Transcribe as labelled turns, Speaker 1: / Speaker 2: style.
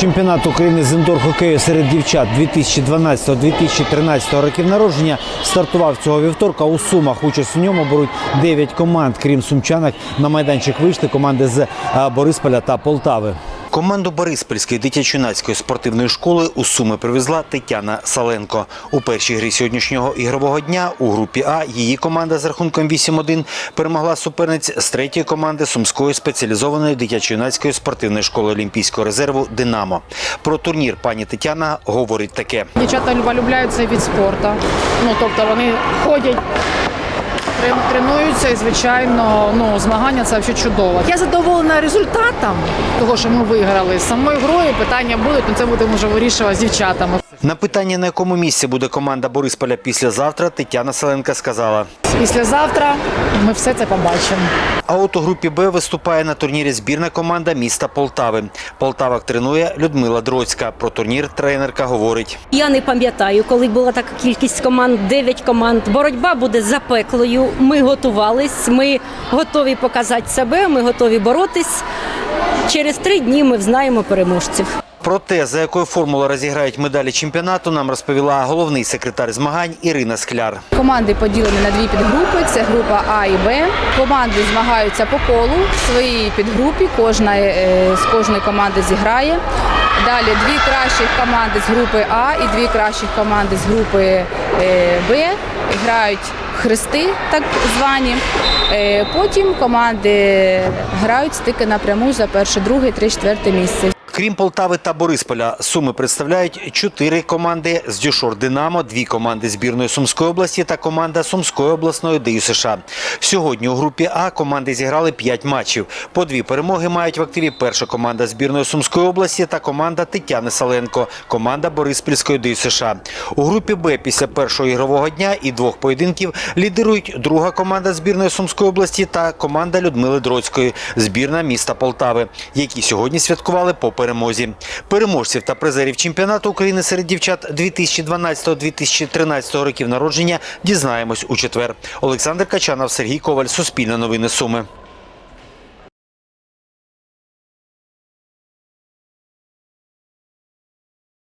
Speaker 1: Чемпіонат України з індор-хокею серед дівчат 2012-2013 років народження стартував цього вівторка у Сумах. Участь у ньому беруть 9 команд. Крім сумчанок, на майданчик вийшли команди з Борисполя та Полтави. Команду Бориспільської дитячо-юнацької спортивної школи у Суми привезла Тетяна Саленко. У першій грі сьогоднішнього ігрового дня у групі А її команда з рахунком 8-1 перемогла суперниць з третьої команди Сумської спеціалізованої дитячо-юнацької спортивної школи Олімпійського резерву Динамо. Про турнір пані Тетяна говорить таке.
Speaker 2: Дівчата полюбляють цей від спорту. Ну тобто вони ходять. Трен- Тренуються і, звичайно, ну, змагання це взагалі чудово. Я задоволена результатом того, що ми виграли. З самою грою питання будуть, але це будемо вже вирішувати з дівчатами.
Speaker 1: На питання, на якому місці буде команда Борисполя післязавтра, Тетяна Саленка сказала.
Speaker 2: Післязавтра ми все це побачимо.
Speaker 1: А от у групі Б виступає на турнірі збірна команда міста Полтави. Полтавак тренує Людмила Дроцька. Про турнір тренерка говорить.
Speaker 3: Я не пам'ятаю, коли була така кількість команд, 9 команд. Боротьба буде запеклою. Ми готувались, ми готові показати себе, ми готові боротись. Через три дні ми взнаємо переможців.
Speaker 1: Про те, за якою формулою розіграють медалі чемпіонату, нам розповіла головний секретар змагань Ірина Скляр.
Speaker 4: Команди поділені на дві підгрупи. Це група А і Б. Команди змагаються по колу в своїй підгрупі. Кожна е, з кожної команди зіграє. Далі дві кращих команди з групи А і дві кращих команди з групи е, Б грають хрести, так звані. Е, Потім команди грають стики напряму за перше, друге, три, четверте місце.
Speaker 1: Крім Полтави та Борисполя, Суми представляють чотири команди з Дюшор Динамо, дві команди збірної Сумської області та команда Сумської обласної ДЮСШ. США. Сьогодні у групі А команди зіграли п'ять матчів. По дві перемоги мають в активі перша команда збірної Сумської області та команда Тетяни Саленко, команда Бориспільської ДЮСШ. США. У групі Б після першого ігрового дня і двох поєдинків лідирують друга команда збірної Сумської області та команда Людмили Дроцької, збірна міста Полтави, які сьогодні святкували по перемозі. Переможців та призерів чемпіонату України серед дівчат 2012-2013 років народження дізнаємось у четвер. Олександр Качанов, Сергій Коваль, Суспільне новини Суми.